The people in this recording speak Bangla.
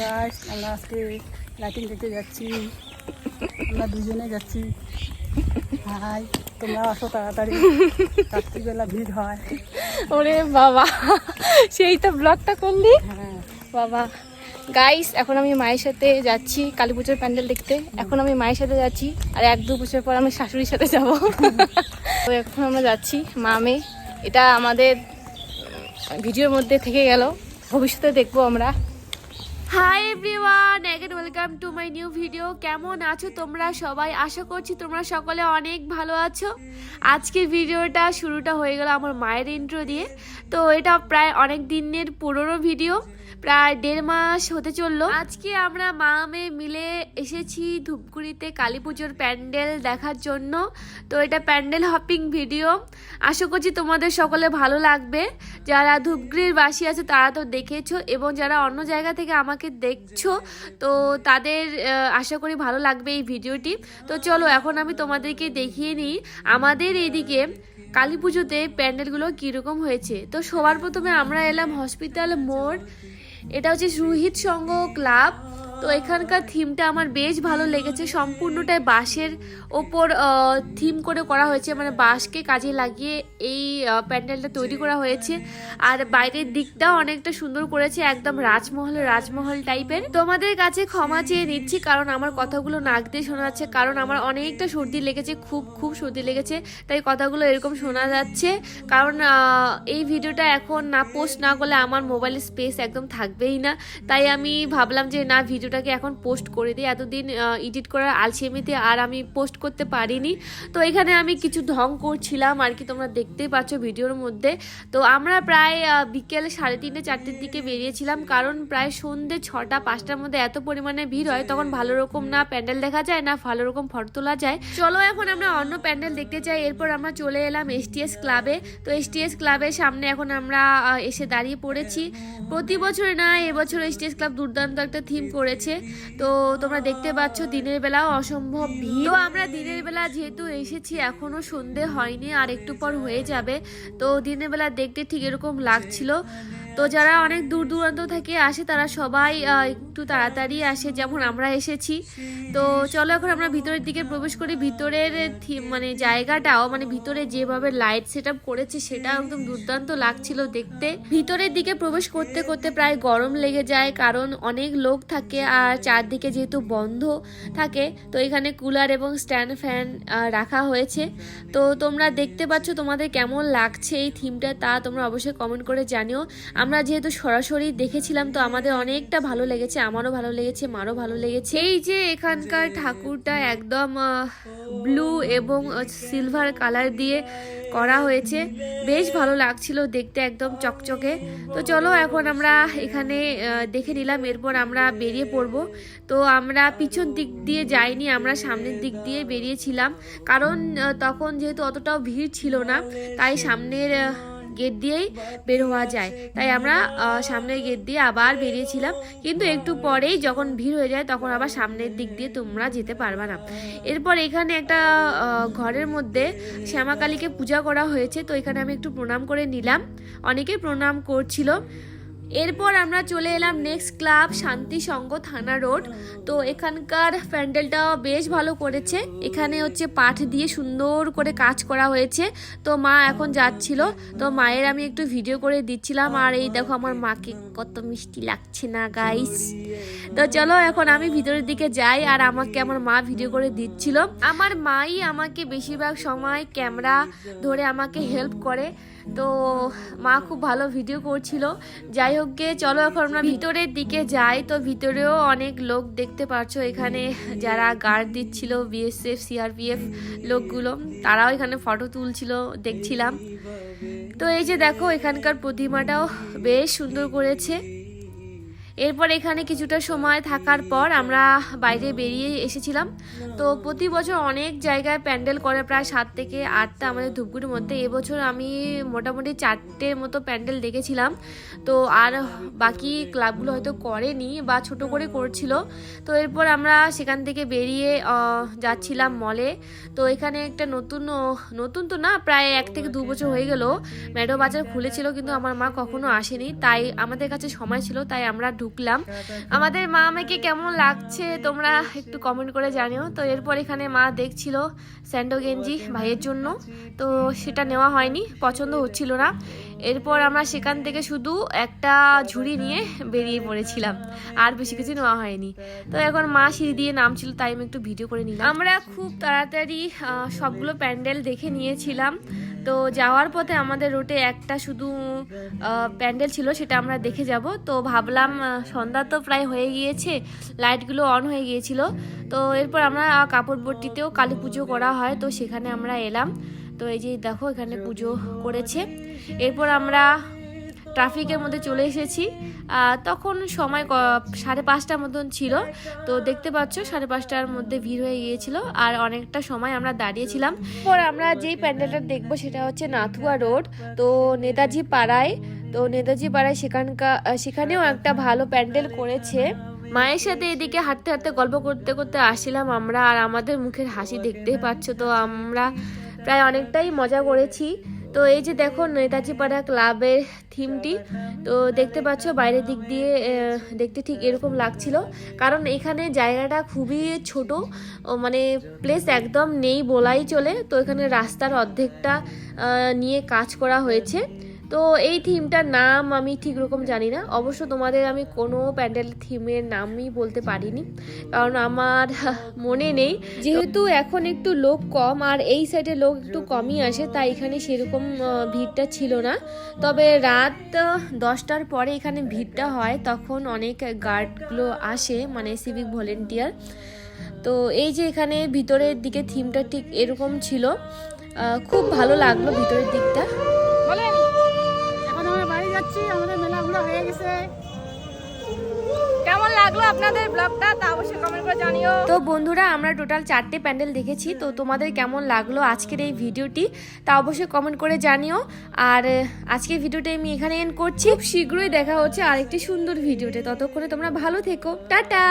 গাছ আমরা আজকে লাইটিং দেখতে যাচ্ছি। আমরা দুজনে যাচ্ছি। হাই তোমরা আসো তাড়াতাড়ি। রাত্রিবেলা ভিড় হয়। ওরে বাবা সেই তো ব্লগটা করলি? হ্যাঁ। বাবা গাইস এখন আমি মায়ের সাথে যাচ্ছি কালী পুজোর প্যান্ডেল দেখতে। এখন আমি মায়ের সাথে যাচ্ছি আর এক দু বছর পর আমি শাশুড়ির সাথে যাব। তো এখন আমরা যাচ্ছি মা মেয়ে এটা আমাদের ভিডিওর মধ্যে থেকে গেল। ভবিষ্যতে দেখব আমরা। Hi everyone again welcome to my new video কেমন আছো তোমরা সবাই? আশা করছি তোমরা সকলে অনেক ভালো আছো। আজকের ভিডিওটা শুরুটা হয়ে গেল আমার মায়ের ইন্ট্রো দিয়ে। তো এটা প্রায় অনেক দিনের পুরনো ভিডিও প্রায় দেড় মাস হতে চলল। আজকে আমরা মা মেয়ে মিলে এসেছি ধূপগুড়িতে কালী পুজোর প্যান্ডেল দেখার জন্য। তো এটা প্যান্ডেল হপিং ভিডিও। আশা করছি তোমাদের সকলে ভালো লাগবে। যারা ধূপগুড়ির বাসী আছে, তারা তো দেখেছ এবং যারা অন্য জায়গা থেকে আমাকে দেখছ, তো তাদের আশা করি ভালো লাগবে এই ভিডিওটি। তো চলো, এখন আমি তোমাদেরকে দেখিয়ে নিই আমাদের এইদিকে কালী পুজোতে প্যান্ডেলগুলো কীরকম হয়েছে। তো সবার প্রথমে আমরা এলাম হসপিটাল মোড়। এটা হচ্ছে সুহিত সংঘ ক্লাব তো এখানকার থিমটা আমার বেশ ভালো লেগেছে। সম্পূর্ণটাই বাঁশের ওপর থিম করে করা হয়েছে। মানে বাঁশকে কাজে লাগিয়ে এই প্যান্ডেলটা তৈরি করা হয়েছে। আর বাইরের দিকটাও অনেকটা সুন্দর করেছে, একদম রাজমহল রাজমহল টাইপের তোমাদের কাছে ক্ষমা চেয়ে নিচ্ছি, কারণ আমার কথাগুলো নাক দিয়ে শোনা যাচ্ছে, কারণ আমার অনেকটা সর্দি লেগেছে, খুব খুব সর্দি লেগেছে, তাই কথাগুলো এরকম শোনা যাচ্ছে। কারণ এই ভিডিওটা এখন না পোস্ট না করলে আমার মোবাইলের স্পেস একদম থাকবেই না। তাই আমি ভাবলাম যে না ভিডিওটাকে এখন পোস্ট করে দিই। এতদিন এডিট করার আলসেমিতে আর আমি পোস্ট করতে পারিনি। তো এখানে আমি কিছু ঢং করছিলাম আর কি, তোমরা দেখতেই পাচ্ছ ভিডিওর মধ্যে। তো আমরা প্রায় বিকেল সাড়ে তিনটে, চারটের দিকে বেরিয়েছিলাম কারণ প্রায় সন্ধ্যে ছটা, পাঁচটার মধ্যে এত পরিমাণে ভিড় হয়, তখন ভালো রকম না প্যান্ডেল দেখা যায়, না ভালো রকম ফটো তোলা যায়। চলো এখন আমরা অন্য প্যান্ডেল দেখতে চাই। এরপর আমরা চলে এলাম এসটিএস ক্লাবে। তো এসটিএস ক্লাবের সামনে এখন আমরা এসে দাঁড়িয়ে পড়েছি। প্রতি বছর না এবছর এসটিএস ক্লাব দুর্দান্ত একটা থিম করেছে। তো তোমরা দেখতে পাচ্ছ দিনের বেলা অসম্ভব ভিড়। আমরা দিনের বেলা যেহেতু এসেছি, এখনও সন্ধে হয়নি, আর একটু পর হয়ে যাবে। তো দিনের বেলা দেখতে ঠিক এরকম লাগছিল। তো যারা অনেক দূর দূরান্ত থেকে আসে, তারা সবাই একটু তাড়াতাড়ি আসে, যেমন আমরা এসেছি। তো চলো এখন আমরা ভিতরের দিকে প্রবেশ করি। ভিতরের মানে জায়গাটাও মানে ভিতরে যেভাবে লাইট সেট করেছে, সেটা একদম দুর্দান্ত লাগছিল দেখতে। ভিতরের দিকে প্রবেশ করতে করতে প্রায় গরম লেগে যায়, কারণ অনেক লোক থাকে আর চারদিকে যেহেতু বন্ধ থাকে, তো এখানে কুলার এবং স্ট্যান্ড ফ্যান রাখা হয়েছে। তো তোমরা দেখতে পাচ্ছ তোমাদের কেমন লাগছে এই থিমটা তা তোমরা অবশ্যই কমেন্ট করে জানিও। আমরা যেহেতু সরাসরি দেখেছিলাম, তো আমাদের অনেকটা ভালো লেগেছে, আমারও ভালো লেগেছে, মারও ভালো লেগেছে। এই যে এখানকার ঠাকুরটা একদম ব্লু এবং সিলভার কালার দিয়ে করা হয়েছে, বেশ ভালো লাগছিল দেখতে একদম চকচকে। তো চলো এখন আমরা এখানে দেখে নিলাম, এরপর আমরা বেরিয়ে পড়ব। তো আমরা পিছন দিক দিয়ে যাইনি, আমরা সামনের দিক দিয়ে বেরিয়েছিলাম। কারণ তখন যেহেতু অতটাও ভিড় ছিল না, তাই সামনের গেট দিয়েই বের হওয়া যায়। তাই আমরা সামনের গেট দিয়ে আবার বেরিয়েছিলাম। কিন্তু একটু পরেই যখন ভিড় হয়ে যায়, তখন আবার সামনের দিক দিয়ে তোমরা যেতে পারবে না। এরপর এখানে একটা ঘরের মধ্যে শ্যামাকালীকে পূজা করা হয়েছে। তো এখানে আমি একটু প্রণাম করে নিলাম। অনেকে প্রণাম করছিল। এরপর আমরা চলে এলাম নেক্সট ক্লাব শান্তি সঙ্গ থানা রোড তো এখানকার প্যান্ডেলটাও বেশ ভালো করেছে। এখানে হচ্ছে পাঠ দিয়ে সুন্দর করে কাজ করা হয়েছে। তো মা এখন যাচ্ছিল। তো মায়ের আমি একটু ভিডিও করে দিচ্ছিলাম। আর এই দেখো আমার মাকে কত মিষ্টি লাগছে না গাইস তো চলো এখন আমি ভিতরের দিকে যাই আর আমাকে আমার মা ভিডিও করে দিচ্ছিল। আমার মাই আমাকে বেশিরভাগ সময় ক্যামেরা ধরে আমাকে হেল্প করে। তো মা খুব ভালো ভিডিও করছিল। যাই হোক গে, চলো এখন আমরা ভিতরের দিকে যাই। তো ভিতরেও অনেক লোক দেখতে পাচ্ছো এখানে। যারা গার্ড দিচ্ছিল বিএসএফ সিআরপিএফ লোকগুলো, তারাও এখানে ফটো তুলছিল, দেখছিলাম। তো এই যে দেখো, এখানকার প্রতিমাটাও বেশ সুন্দর করেছে। এরপর এখানে কিছুটা সময় থাকার পর আমরা বাইরে বেরিয়ে এসেছিলাম। তো প্রতি বছর অনেক জায়গায় প্যান্ডেল করে, প্রায় সাত থেকে আটটা আমাদের ধূপগুড়ির মধ্যে। এবছর আমি মোটামুটি চারটের মতো প্যান্ডেল দেখেছিলাম। তো আর বাকি ক্লাবগুলো হয়তো করেনি বা ছোট করে করছিল। তো এরপর আমরা সেখান থেকে বেরিয়ে যাচ্ছিলাম মলে। তো এখানে একটা নতুন নতুন তো না, প্রায় এক থেকে দু বছর হয়ে গেল। ম্যাডো বাজার খুলেছিল কিন্তু আমার মা কখনো আসেনি। তাই আমাদের কাছে সময় ছিল, তাই আমরা ঢুকলাম। আমাদের মা আমাকে কেমন লাগছে তোমরা একটু কমেন্ট করে জানিও। তো এরপর এখানে মা দেখছিল স্যান্ডো গেঞ্জি ভাইয়ের জন্য। তো সেটা নেওয়া হয়নি, পছন্দ হচ্ছিল না। এরপর আমরা সেখান থেকে শুধু একটা ঝুড়ি নিয়ে বেরিয়ে পড়েছিলাম। আর বেশি কিছু নেওয়া হয়নি। তো এখন মা সিঁড়ি দিয়ে নামছিল, তাই আমি একটু ভিডিও করে নিলাম। আমরা খুব তাড়াতাড়ি সবগুলো প্যান্ডেল দেখে নিয়েছিলাম। তো যাওয়ার পথে আমাদের রুটে একটা শুধু প্যান্ডেল ছিল, সেটা আমরা দেখে যাব। তো ভাবলাম সন্ধ্যা তো প্রায় হয়ে গিয়েছে লাইটগুলো অন হয়ে গিয়েছিল। তো এরপর আমরা কাপড় বট্টিতেও কালী পুজো করা হয়, তো সেখানে আমরা এলাম। তো এই যে দেখো, এখানে পুজো করেছে। এরপর আমরা ট্রাফিকের মধ্যে চলে এসেছি। তখন সময় সাড়ে পাঁচটার মতন ছিল। তো দেখতে পাচ্ছ, সাড়ে পাঁচটার মধ্যে ভিড় হয়ে গিয়েছিল আর অনেকটা সময় আমরা দাঁড়িয়েছিলাম। পর আমরা যেই প্যান্ডেলটা দেখব সেটা হচ্ছে নাথুয়া রোড। তো নেতাজি পাড়ায়, তো নেতাজি পাড়ায় সেখানকার সেখানেও একটা ভালো প্যান্ডেল করেছে। মায়ের সাথে এদিকে হাঁটতে হাঁটতে গল্প করতে করতে আসছিলাম আমরা আর আমাদের মুখের হাসি দেখতেই পাচ্ছ। তো আমরা প্রায় অনেকটাই মজা করেছি। তো এই যে দেখো নেতাজি পাড়া ক্লাবের থিমটি, তো দেখতে পাচ্ছ বাইরের দিক দিয়ে দেখতে ঠিক এরকম লাগছিল। কারণ এখানে জায়গাটা খুবই ছোট মানে প্লেস একদম নেই বলাই চলে। তো এখানে রাস্তার অর্ধেকটা নিয়ে কাজ করা হয়েছে। তো এই থিমটার নাম আমি ঠিক রকম জানি না। অবশ্য তোমাদের আমি কোনো প্যান্ডেল থিমের নামই বলতে পারিনি। কারণ আমার মনে নেই। যেহেতু এখন একটু লোক কম আর এই সাইডে লোক একটু কমই আসে তাই এখানে সেরকম ভিড়টা ছিল না। তবে রাত দশটার পরে এখানে ভিড়টা হয় তখন অনেক গার্ডগুলো আসে মানে সিভিক ভলেন্টিয়ার তো এই যে এখানে ভিতরের দিকে থিমটা ঠিক এরকম ছিল। খুব ভালো লাগল ভিতরের দিকটা। যাচ্ছি আমাদের মেলাগুলো হয়ে গেছে। কেমন লাগল আপনাদের ব্লগটা, তা অবশ্যই কমেন্ট করে জানিও। তো বন্ধুরা, আমরা টোটাল চারটে প্যান্ডেল দেখেছি, তো তোমাদের কেমন লাগল আজকের এই ভিডিওটি, তা অবশ্যই কমেন্ট করে জানিও। আর আজকে আজকের ভিডিওটি আমি এখানে এন্ড করছি। শীঘ্রই দেখা হচ্ছে আরেকটি সুন্দর ভিডিওতে। ততক্ষণে তোমরা ভালো থেকো। টাটা!